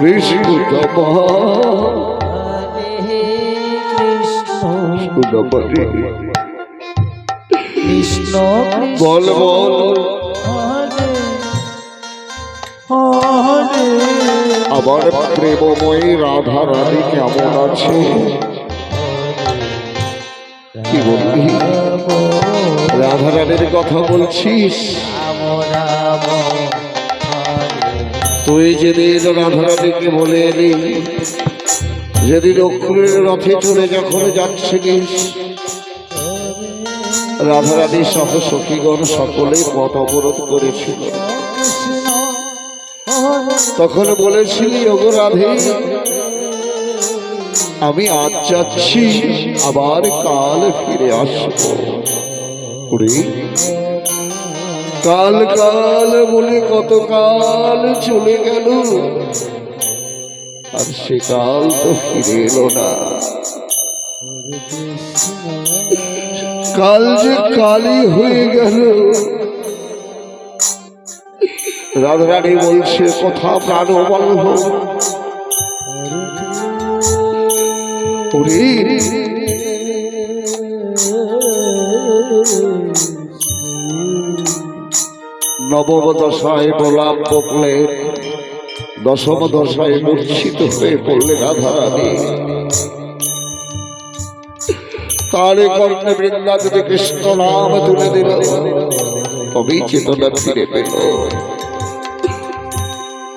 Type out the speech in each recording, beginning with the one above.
কৃষ্ণ কৃষ্ণ বল। হরে প্রেমময়ী রাধা রানী কেমন আছে? কি বললি? রাধা রানীর কথা বলছিস? তুই যেদিন রাধা রানীকে বলে এলি যেদিন অক্ষরের রথে চলে যখন যাচ্ছিলিস রাধা রানী সহ সখীগণ সকলে পথ অবরোধ করেছিল। তখন বলেছিলি, ওগো রাধে, আমি আজ যাচ্ছি, আবার কাল ফিরে আসব। কাল কাল বলে কত কাল চলে গেল। আর সে কাল তো ফিরে এলো না। কাল যে কালই হয়ে গেল। রাধারানী বলছে, কথা প্রাণ ওরে নবম দশায় গোলাপ বকলে দশম দশায় মূর্ছিত হয়ে পড়লে রাধারানী। তারে কর্ণে বৃন্দা কৃষ্ণ নাম তুলে দিল, তবেই চেতনা ফিরে পেল।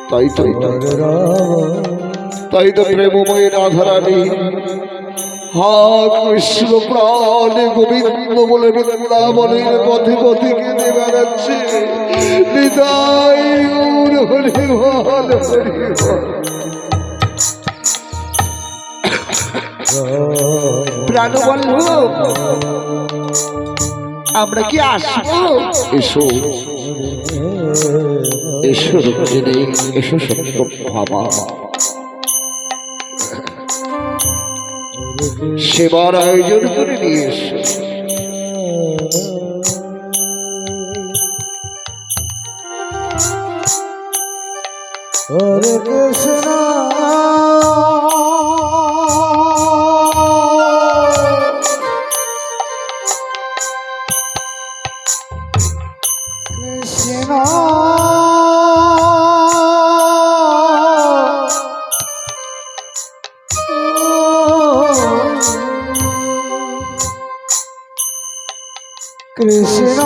তাই তো তাই তো প্রেমময় রাধারানী হা কৃষ্ণ প্রাণ গোবিন্দ বলে বৃন্দাবনের পথে পথে কেঁদে বেড়াচ্ছে। হরি বল হরি প্রাণবল্লভ আমরা কি আসব? এসো। এসো এসো সত্য ভাবা। সেবার আয়োজন করে নিয়ে এসো। হরে কৃষ্ণ। কৃষ্ণ।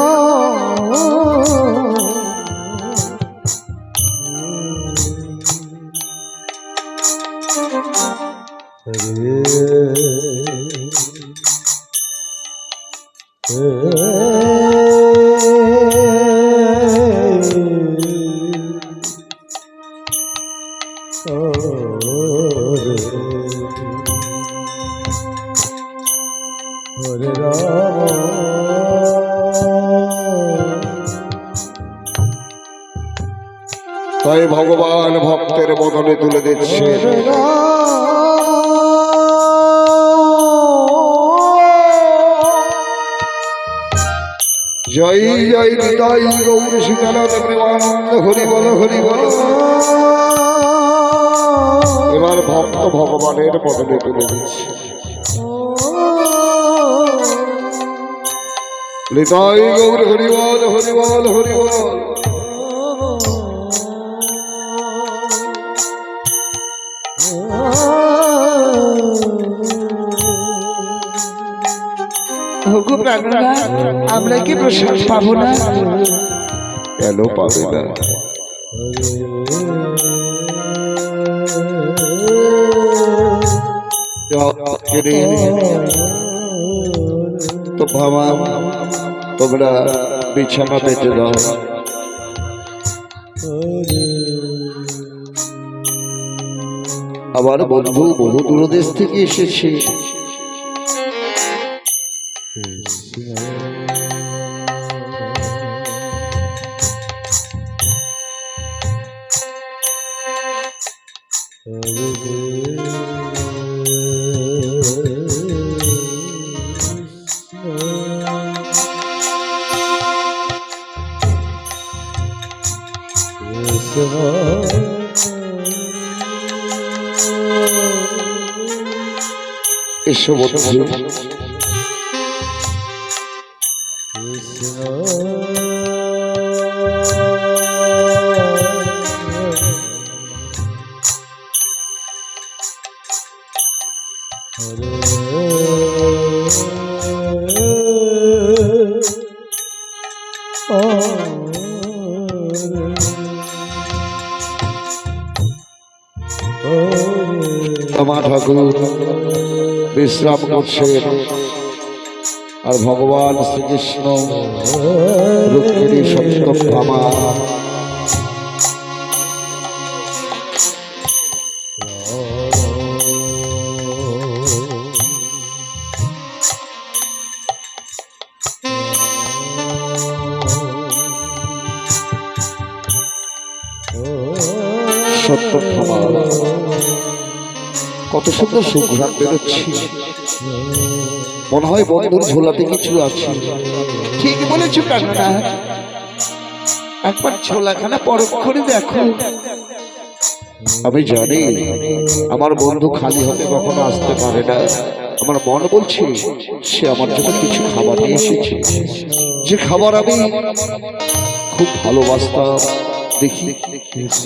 তাই ভগবান ভক্তের বদলে তুলে দিচ্ছে জয় জয় নিতাই গৌর প্রেমানন্দ, হরি বল হরি বল। এবার ভক্ত ভগবানের বদলে তুলে দিচ্ছে। নিতাই গৌর, হরি বল হরি বল হরি বল। আমরা কি প্রসাদ পাবো না? কেন পাবে না? তো ভাবা তোমরা বিছানা পেতে দাও। আমার বন্ধু বহু দূরদেশ থেকে এসেছে। Oh, এসো বন্ধু বিশ্রাম করছেন আর ভগবান শ্রীকৃষ্ণ রুক্মিণী সপ্তম সত্যভামা সুন্দর সুঘ্রাণ বেরোচ্ছি। মনে হয় বন্ধুর ঝোলাতে কিছু আছে। ঠিক বলেছ প্রাণনাথ একবার ছোলাখানা পরখ দেখো। আমি জানি আমার বন্ধু খালি হাতে কখনো আসতে পারে না। আমার মন বলছে, সে আমার জন্য কিছু খাবার নিয়ে এসেছে। যে খাবার আমি খুব ভালোবাসতাম। দেখি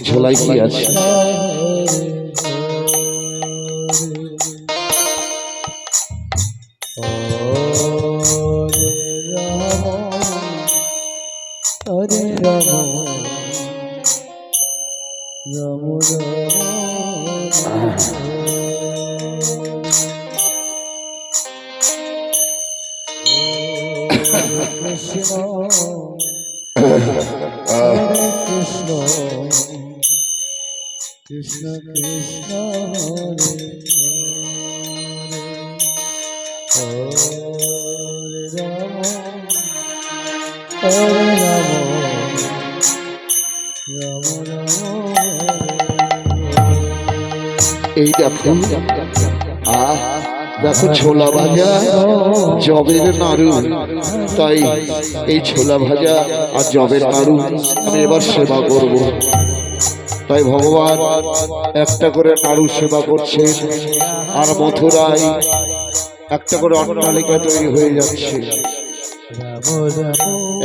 ঝোলাই কি আছে? কৃষ্ণ হরে কৃষ্ণ কৃষ্ণ কৃষ্ণ হরে হরে রাম হরে রাম রাম রাম এই দেখো আহ দেখো ছোলা ভাজা জবের নাড়ু। তাই এই ছোলা ভাজা আর জবের নাড়ু আমি এবার সেবা করব। তাই ভগবান একটা করে নাড়ু সেবা করছে আর মথুরায় একটা করে অট্টালিকা তৈরি হয়ে যাচ্ছে।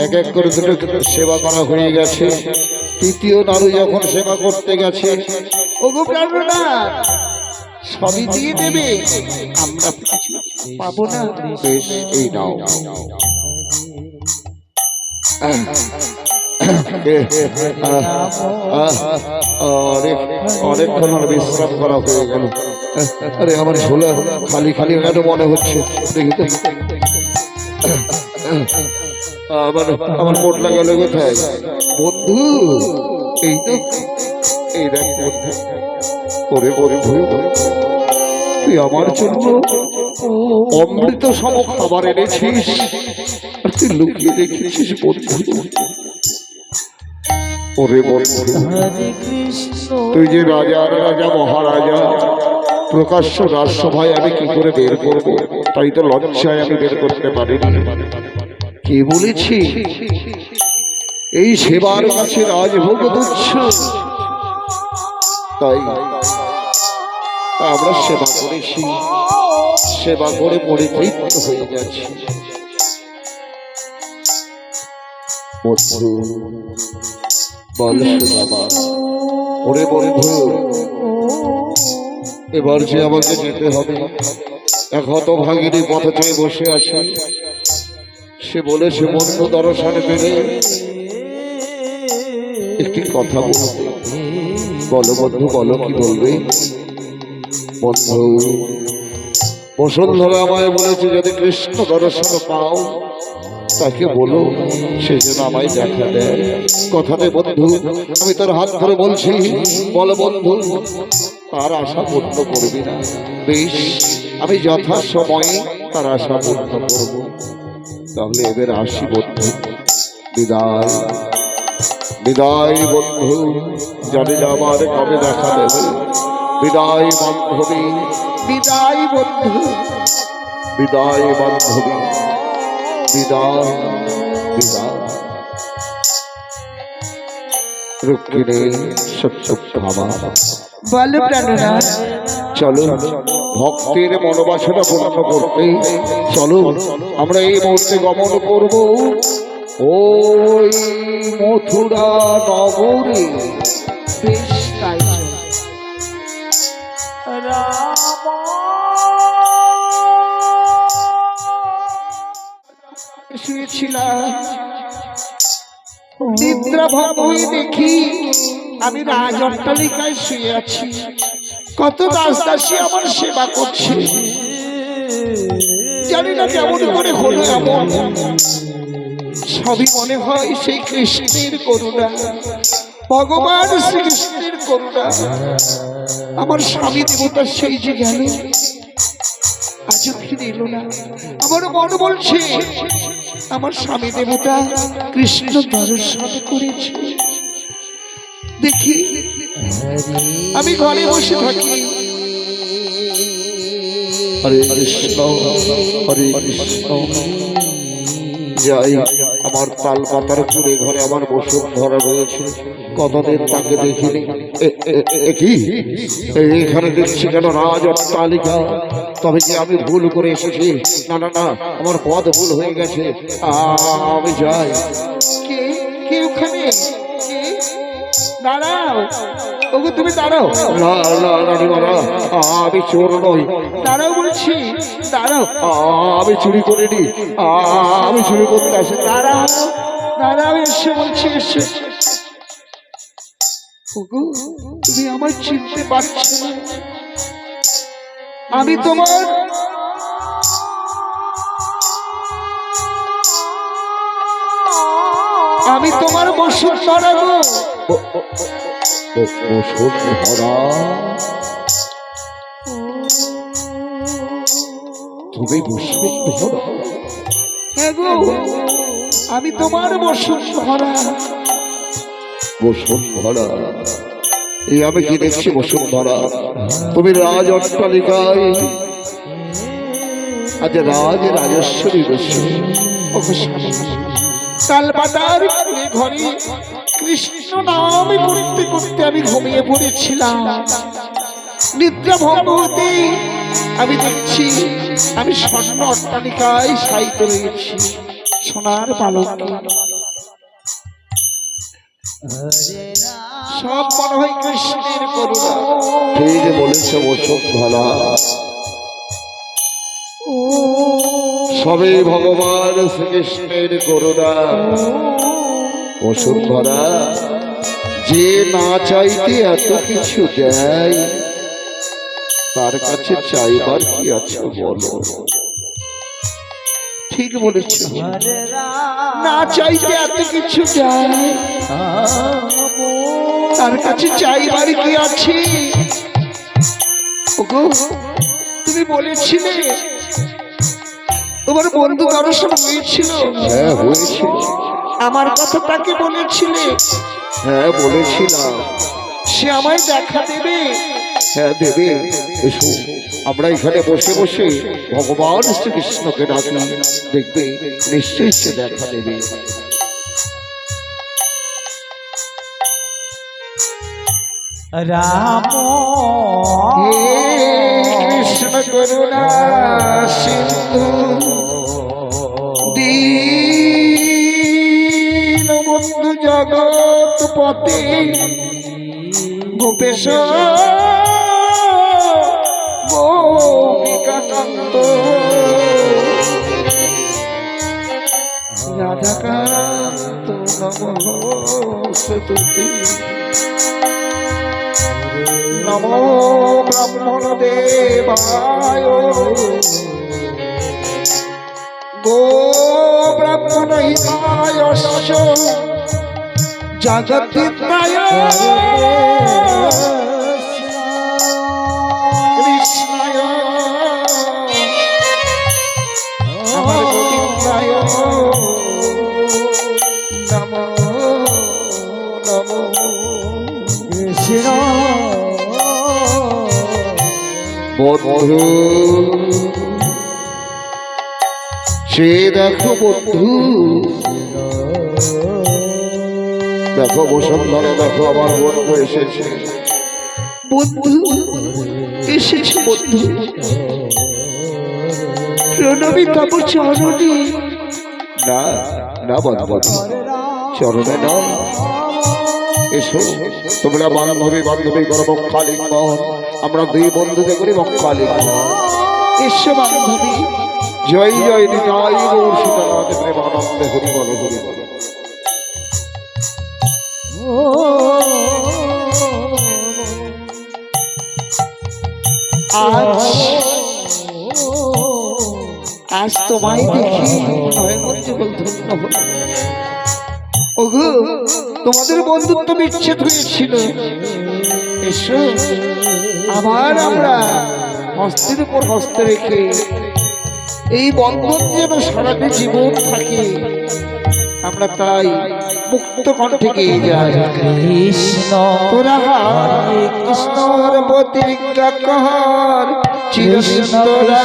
এক এক করে দুটো সেবা করা হয়ে গেছে। তৃতীয় নাড়ু যখন সেবা করতে গেছে ওগো সবই দিয়ে দেবে। আমরা কিছু পাবো না। বেশ এই নাও। অনেকক্ষণ আর বিশ্রাম করা হয়ে গেল। আরে আমার ঝোলা খালি খালি কেন মনে হচ্ছে? দেখি তো। আমার আমার মোটলা গেল কোথায়? বন্ধু এই তো। এই দেখ বন্ধু। ওরে ভয় তুই আমার জন্য অমৃত সম খাবার এনেছিস। আর তুই লুকিয়ে রেখেছিস বন্ধু। ওরে বন্ধু, তুই যে রাজা রাজা, মহারাজা, প্রকাশ্য রাজসভায় আমি কি করে বের করব? তাই তো লজ্জায় আমি বের করতে পারিনি। কে বলেছি? এই সেবার কাছে রাজভোগ তুচ্ছ। তাই আমরা সেবা করেছি। সেবা করে পরিতৃপ্ত হয়ে গেছি। বন্ধু বাবা ওরে বন্ধু, এবার যে আমাকে যেতে হবে, এক হতভাগিনী পথে চেয়ে বসে আছে, সে বলেছে বন্ধু দর্শনে পেলে একটি কথা বলবে বলো বন্ধু, বলো কি বলবে? বন্ধু, বসুন্ধরা আমায় বলেছে, যদি কৃষ্ণ দর্শন পাও, তাকে বলো, সে যেন আমায় দেখা দেয়। কথাতে বন্ধু, আমি তোর হাত ধরে বলছি, বল বন্ধু, তার আশা পূর্ণ করবি না। বেশ, আমি যথা সময়ে তার আশা পূর্ণ করব। তাহলে এদের আসি বন্ধু। বিদায়। বিদায় বন্ধু জানি না আমার কবে দেখা দেবে। বিদায় বান্ধবী বিদায় বন্ধু। বিদায় বান্ধবী বিদায় বিদায়। রুক্মিণী বলো চলো ভক্তের মনোবাসনা পূর্ণ করতে। চলো আমরা এই মুহূর্তে গমন করব। ওই মথুরা নগরে। বেশ তাই। শুয়েছিলাম নিদ্রা দেখি আমি রাজ অট্টালিকায় শুয়ে আছি। কত দাস দাসী আমার সেবা করছে। জানি না কেমন করে হলো এমন। সবই মনে হয় সেই কৃষ্ণের করুণা। ভগবান শ্রীকৃষ্ণের করুণা। আমার স্বামী দেবতা সেই যে গেল, আজও ফিরে এলো না। আমার মন বলছে, আমার স্বামী দেবতা কৃষ্ণ দর্শন করেছে। দেখি, আমি ঘরে বসে থাকি। হরে কৃষ্ণ হরে কৃষ্ণ। যাই, আমার তাল পাতার পুরে ঘরে আমার বসুন ধরা রয়েছে। কতদিন তাকে দেখিনি? কি? এখানে দেখছি কেন রাজ অট্টালিকা তবে কি আমি ভুল করে এসেছি? না না না, আমার পদ ভুল হয়ে গেছে। আমি যাই। কে কে ওখানে? দাঁড়াও। ওগো তুমি দাঁড়াও। না না রানীমারা আমি চোর নই। দাঁড়াও বলছি দাঁড়াও। আমি চুরি করিনি। আমি চুরি করতে আসি। দাঁড়াও দাঁড়াও এসে বলছি এসে। ওগো তুমি আমার চিনতে পারছ না। আমি তোমার আমি তোমার বসুন্ধরা তুমি হ্যাঁ আমি তোমার বসুন্ধরা বসুন্ধরা এই আমি কি দেখছি বসুন্ধরা তুমি রাজ অট্টালিকায় আজ রাজ রাজস্বরী বসে তালপাতার ঘরে কৃষ্ণ নাম করতে করতে আমি ঘুমিয়ে পড়েছিলাম। নিদ্রা ভঙ্গ হতে আমি দেখছি আমি স্বর্ণ অট্টালিকায় সাইতে রয়েছি। সোনার বালক। সব মনে হয় কৃষ্ণের করুণা। ঠিক বলেছে বসুন্ধরা সবে ভগবান শ্রীকৃষ্ণের করুণা। বসুন্ধরা যে না চাইতে এত কিছু দেয়, তার কাছে চাইবার কি আছে বলো? ঠিক বলেছ। না চাইতে এত কিছু যায় তার কাছে চাইবার কি আছে? তুমি বলেছিলে, তোমার বন্ধু কারোর সঙ্গে হয়েছিল? হ্যাঁ হয়েছিল। আমার কথা তাকে বলেছিলে? হ্যাঁ বলেছিলাম। সে আমায় দেখা দেবে। হ্যাঁ দেবে। এসো আমরা এখানে বসে বসে ভগবান শ্রীকৃষ্ণকে ডাকি দেখবে নিশ্চয়ই সে দেখা দেবে। রাম হে কৃষ্ণ করুণা সিন্ধু। পতি গোপেশ গোপিকাকান্ত রাধাকান্ত নমস্তুতি নমো ব্রাহ্মণ দেবায়। গো ব্রাহ্মণ হিতায় নমো বন্ধু সে দেখো বন্ধু। দেখো বসুন্ধরা দেখো আমার বন্ধু এসেছে। বন্ধু এসেছে বন্ধু। প্রণবী তব চরণে। না না বন্ধু চরণে নয় এসো তোমরা বান্ধবী বান্ধবী করো বক্ষালিঙ্গন আমরা দুই বন্ধুতে করি বক্ষালিঙ্গন এসো বান্ধবী। জয় জয় নিতাই গৌর সীতানাথ প্রেমানন্দে হরি বল হরি বল। আজ আজ তোমায় দেখি ওগো, তোমাদের বন্ধুত্ব বিচ্ছেদ হয়েছিল। এসো, আবার আমরা হস্তের উপর হস্ত রেখে এই বন্ধন যেন সারাটা জীবন থাকে। আমরা তাই মুক্ত কণ্ঠে গিয়ে যায় কৃষ্ণ। তোরা কৃষ্ণর প্রতিজ্ঞা কর। চিরদিন তোরা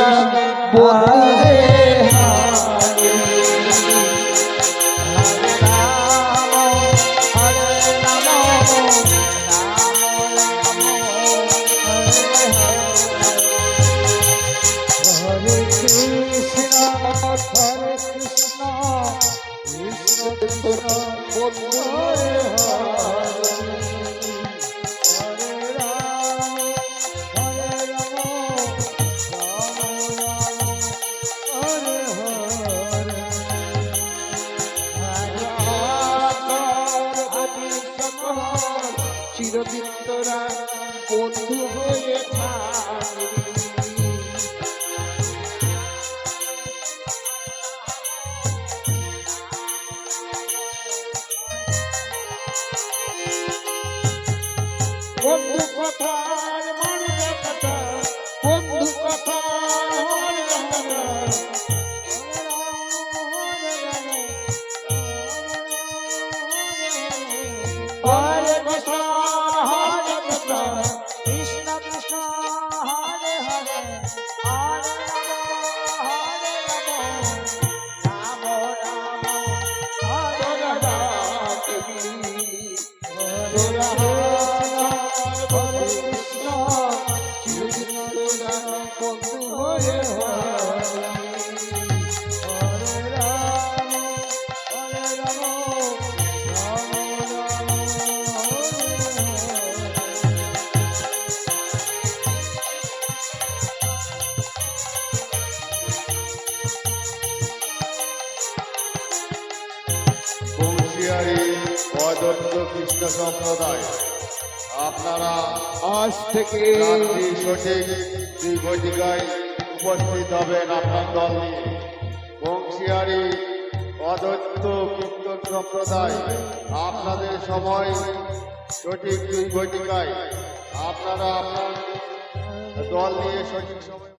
চিরদিন তোরা বন্ধু হয়ে অদত্ত কৃষ্ণ সম্প্রদায়। আপনারা আজ থেকে সঠিক দুই ঘটিকায় উপস্থিত হবেন আপনার দল নিয়ে। বংশিয়ারি অদত্ত কীর্তন সম্প্রদায় আপনাদের সময় সঠিক দুই ঘটিকায় আপনারা আপনার দল নিয়ে সঠিক সময়